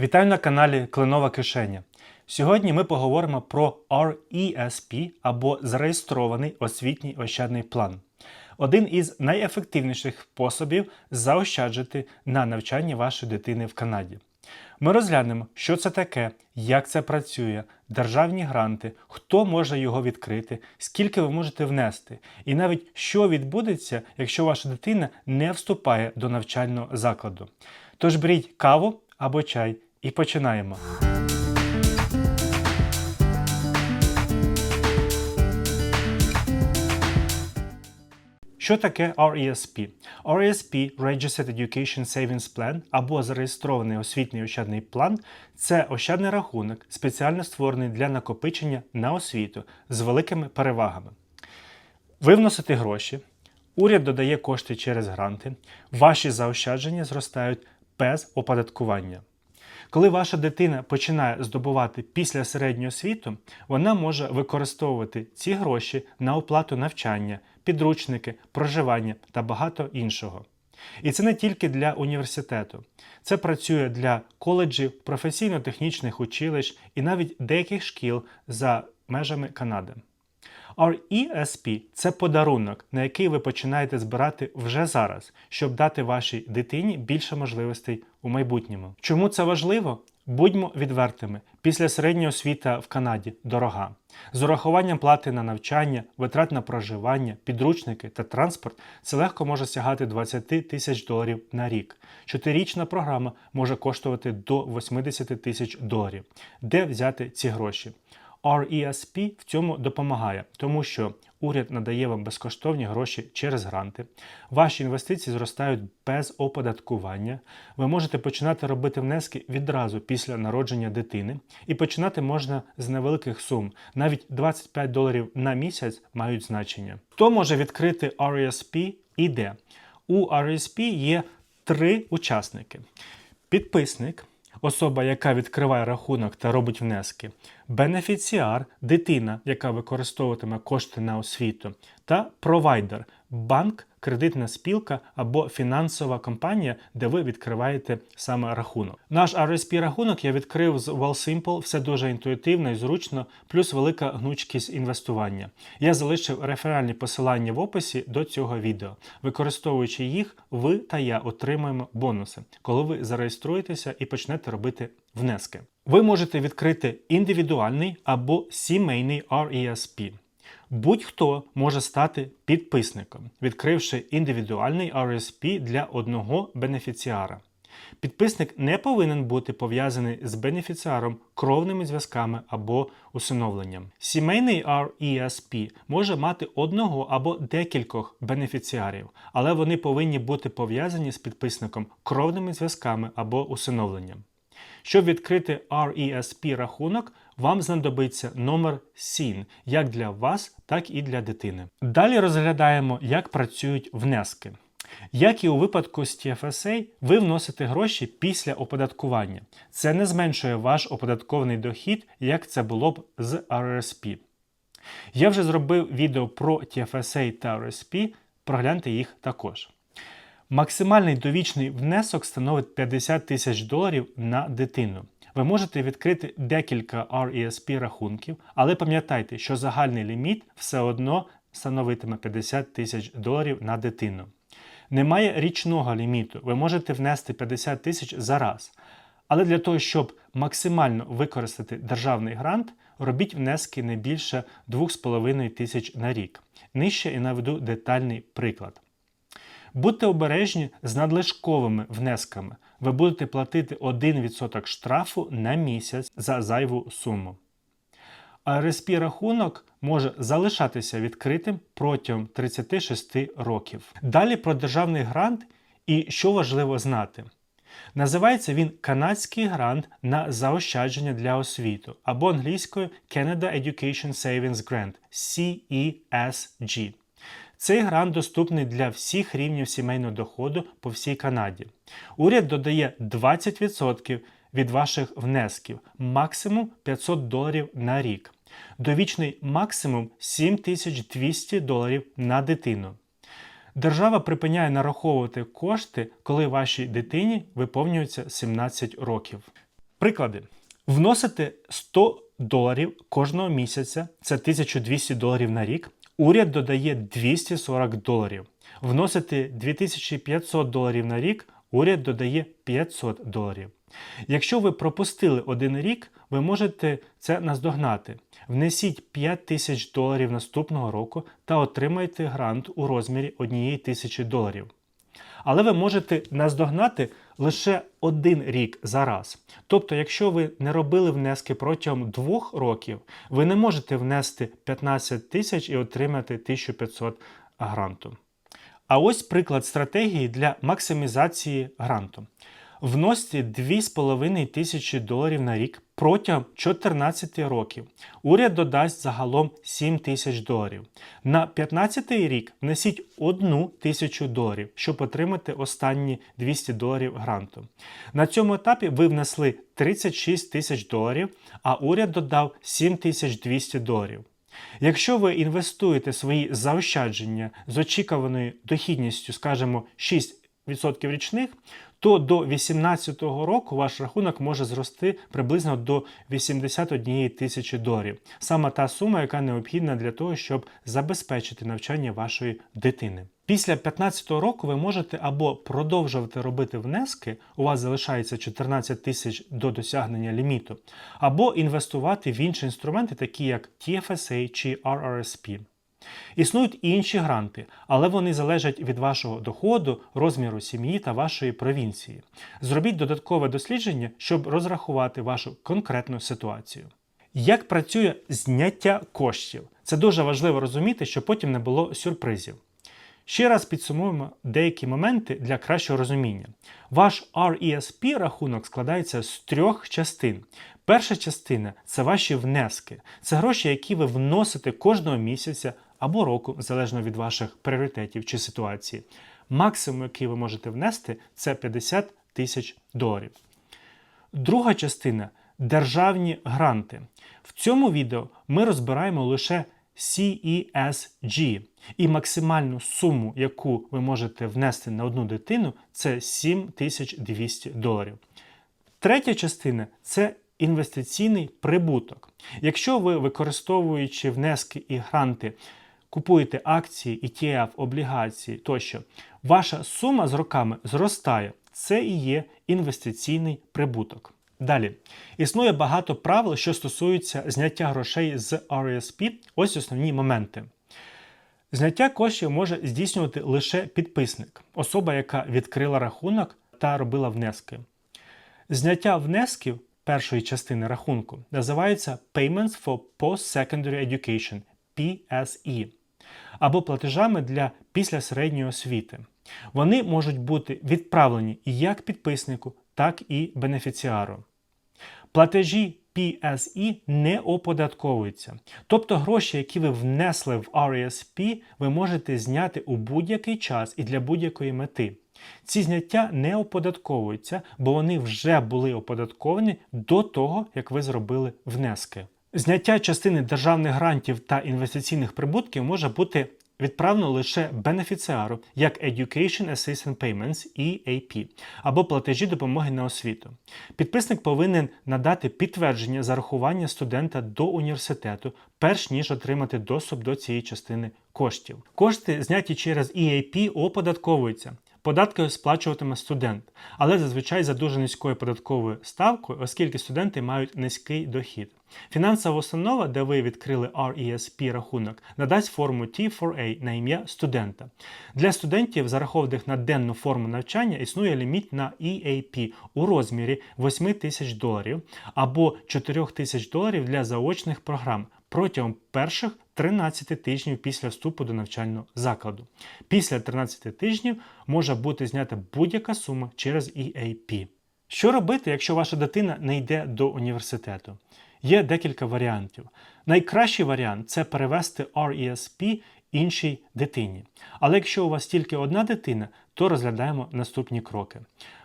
Вітаю на каналі Кленова Кишеня. Сьогодні ми поговоримо про RESP або зареєстрований освітній ощадний план. Один із найефективніших способів заощаджити на навчанні вашої дитини в Канаді. Ми розглянемо, що це таке, як це працює, державні гранти, хто може його відкрити, скільки ви можете внести, і навіть що відбудеться, якщо ваша дитина не вступає до навчального закладу. Тож беріть каву або чай і починаємо. Що таке RESP? RESP Registered Education Savings Plan або зареєстрований освітній ощадний план це ощадний рахунок, спеціально створений для накопичення на освіту з великими перевагами. Ви вносите гроші, уряд додає кошти через гранти, ваші заощадження зростають без оподаткування. Коли ваша дитина починає здобувати після середньої освіту, вона може використовувати ці гроші на оплату навчання, підручники, проживання та багато іншого. І це не тільки для університету, це працює для коледжів, професійно-технічних училищ і навіть деяких шкіл за межами Канади. RESP – це подарунок, на який ви починаєте збирати вже зараз, щоб дати вашій дитині більше можливостей у майбутньому. Чому це важливо? Будьмо відвертими. Після середньої освіта в Канаді дорога. З урахуванням плати на навчання, витрат на проживання, підручники та транспорт це легко може сягати 20 тисяч доларів на рік. Чотирічна програма може коштувати до 80 тисяч доларів. Де взяти ці гроші? RESP в цьому допомагає, тому що уряд надає вам безкоштовні гроші через гранти, ваші інвестиції зростають без оподаткування, ви можете починати робити внески відразу після народження дитини, і починати можна з невеликих сум. Навіть 25 доларів на місяць мають значення. Хто може відкрити RESP і де? У RESP є три учасники: підписник. Особа, яка відкриває рахунок та робить внески, бенефіціар, дитина, яка використовуватиме кошти на освіту, та провайдер банк, кредитна спілка або фінансова компанія, де ви відкриваєте саме рахунок. Наш RSP рахунок я відкрив з WellSimple, все дуже інтуїтивно і зручно, плюс велика гнучкість інвестування. Я залишив реферальні посилання в описі до цього відео. Використовуючи їх, ви та я отримаємо бонуси, коли ви зареєструєтеся і почнете робити внески. Ви можете відкрити індивідуальний або сімейний RESP. Будь-хто може стати підписником, відкривши індивідуальний RSP для одного бенефіціара. Підписник не повинен бути пов'язаний з бенефіціаром кровними зв'язками або усиновленням. Сімейний RESP може мати одного або декількох бенефіціарів, але вони повинні бути пов'язані з підписником кровними зв'язками або усиновленням. Щоб відкрити RESP рахунок, вам знадобиться номер SIN як для вас, так і для дитини. Далі розглядаємо, як працюють внески. Як і у випадку з TFSA, ви вносите гроші після оподаткування. Це не зменшує ваш оподаткований дохід, як це було б з RRSP. Я вже зробив відео про TFSA та RSP, прогляньте їх також. Максимальний довічний внесок становить 50 тисяч доларів на дитину. Ви можете відкрити декілька RESP рахунків, але пам'ятайте, що загальний ліміт все одно становитиме 50 тисяч доларів на дитину. Немає річного ліміту, ви можете внести 50 тисяч за раз. Але для того, щоб максимально використати державний грант, робіть внески не більше 2,5 тисяч на рік. Нижче і наведу детальний приклад. Будьте обережні з надлишковими внесками. Ви будете платити 1% штрафу на місяць за зайву суму. RSP рахунок може залишатися відкритим протягом 36 років. Далі про державний грант і що важливо знати. Називається він Канадський грант на заощадження для освіту або англійською Canada Education Savings Grant CESG. Цей грант доступний для всіх рівнів сімейного доходу по всій Канаді. Уряд додає 20% від ваших внесків, максимум 500 доларів на рік. Довічний максимум 7200 доларів на дитину. Держава припиняє нараховувати кошти, коли вашій дитині виповнюється 17 років. Приклади: вносите 100 доларів кожного місяця, це 1200 доларів на рік. Уряд додає 240 доларів. Вносите 2500 доларів на рік, уряд додає 500 доларів. Якщо ви пропустили один рік, ви можете це наздогнати. Внесіть 5 тисяч доларів наступного року та отримайте грант у розмірі 1 тисячі доларів. Але ви можете наздогнати лише один рік за раз. Тобто, якщо ви не робили внески протягом двох років, ви не можете внести 15 тисяч і отримати 1500 гранту. А ось приклад стратегії для максимізації гранту. Вносьте 2,5 тисячі доларів на рік протягом 14 років. Уряд додасть загалом 7 тисяч доларів. На 15 рік внесіть 1 тисячу доларів, щоб отримати останні 200 доларів гранту. На цьому етапі ви внесли 36 тисяч доларів, а уряд додав 7200 доларів. Якщо ви інвестуєте свої заощадження з очікуваною дохідністю, скажімо, 6% річних, то до 2018 року ваш рахунок може зрости приблизно до 81 тисячі доларів. Саме та сума, яка необхідна для того, щоб забезпечити навчання вашої дитини. Після 2015 року ви можете або продовжувати робити внески, у вас залишається 14 тисяч до досягнення ліміту, або інвестувати в інші інструменти, такі як TFSA чи RRSP. Існують інші гранти, але вони залежать від вашого доходу, розміру сім'ї та вашої провінції. Зробіть додаткове дослідження, щоб розрахувати вашу конкретну ситуацію. Як працює зняття коштів? Це дуже важливо розуміти, щоб потім не було сюрпризів. Ще раз підсумуємо деякі моменти для кращого розуміння. Ваш RESP рахунок складається з трьох частин. Перша частина це ваші внески. Це гроші, які ви вносите кожного місяця або року, залежно від ваших пріоритетів чи ситуації. Максимум, який ви можете внести, це 50 тисяч доларів. Друга частина державні гранти. В цьому відео ми розбираємо лише CESG. І максимальну суму, яку ви можете внести на одну дитину, це 7200 доларів. Третя частина це інвестиційний прибуток. Якщо ви, використовуючи внески і гранти, купуєте акції, ETF, облігації тощо, ваша сума з роками зростає. Це і є інвестиційний прибуток. Далі існує багато правил, що стосуються зняття грошей з RSP. Ось основні моменти. Зняття коштів може здійснювати лише підписник, особа, яка відкрила рахунок та робила внески. Зняття внесків першої частини рахунку називається Payments for Post-Secondary Education PSE або платежами для післясередньої освіти. Вони можуть бути відправлені як підписнику, так і бенефіціару. Платежі PSE не оподатковуються. Тобто гроші, які ви внесли в RESP, ви можете зняти у будь-який час і для будь-якої мети. Ці зняття не оподатковуються, бо вони вже були оподатковані до того, як ви зробили внески. Зняття частини державних грантів та інвестиційних прибутків може бути відправлено лише бенефіціару, як Education Assistance Payments EAP, або платежі допомоги на освіту. Підписник повинен надати підтвердження зарахування студента до університету, перш ніж отримати доступ до цієї частини коштів. Кошти, зняті через EAP, оподатковуються. Податки сплачуватиме студент, але зазвичай за дуже низькою податковою ставкою, оскільки студенти мають низький дохід. Фінансова установа, де ви відкрили RESP рахунок, надасть форму T4A на ім'я студента. Для студентів, зарахованих на денну форму навчання, існує ліміт на EAP у розмірі 8 тисяч доларів або 4 тисяч доларів для заочних програм протягом перших 13 тижнів після вступу до навчального закладу. Після 13 тижнів може бути знята будь-яка сума через EAP. Що робити, якщо ваша дитина не йде до університету? Є декілька варіантів. Найкращий варіант це перевести RESP іншій дитині. Але якщо у вас тільки одна дитина, то розглядаємо наступні кроки.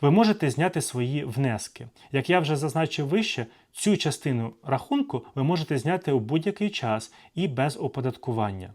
Ви можете зняти свої внески. Як я вже зазначив вище, цю частину рахунку ви можете зняти у будь-який час і без оподаткування.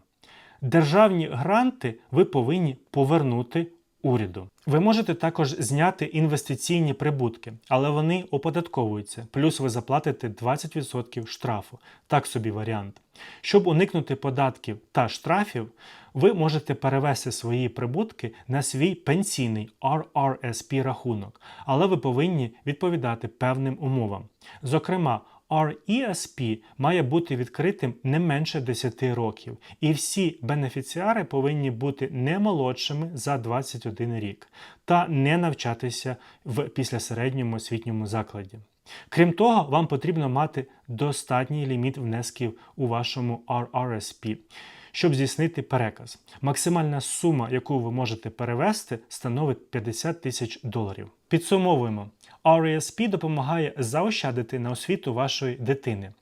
Державні гранти ви повинні повернути уряду. Ви можете також зняти інвестиційні прибутки, але вони оподатковуються, плюс ви заплатите 20% штрафу. Так собі варіант. Щоб уникнути податків та штрафів, ви можете перевести свої прибутки на свій пенсійний RRSP рахунок, але ви повинні відповідати певним умовам. Зокрема, RESP має бути відкритим не менше 10 років, і всі бенефіціари повинні бути не молодшими за 21 рік та не навчатися в післясередньому освітньому закладі. Крім того, вам потрібно мати достатній ліміт внесків у вашому RRSP, щоб здійснити переказ. Максимальна сума, яку ви можете перевести, становить 50 тисяч доларів. Підсумовуємо. RESP допомагає заощадити на освіту вашої дитини.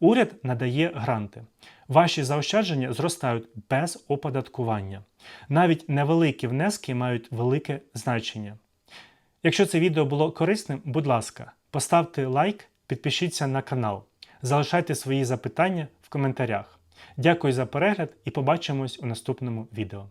Уряд надає гранти. Ваші заощадження зростають без оподаткування. Навіть невеликі внески мають велике значення. Якщо це відео було корисним, будь ласка, поставте лайк, підпишіться на канал, залишайте свої запитання в коментарях. Дякую за перегляд і побачимось у наступному відео.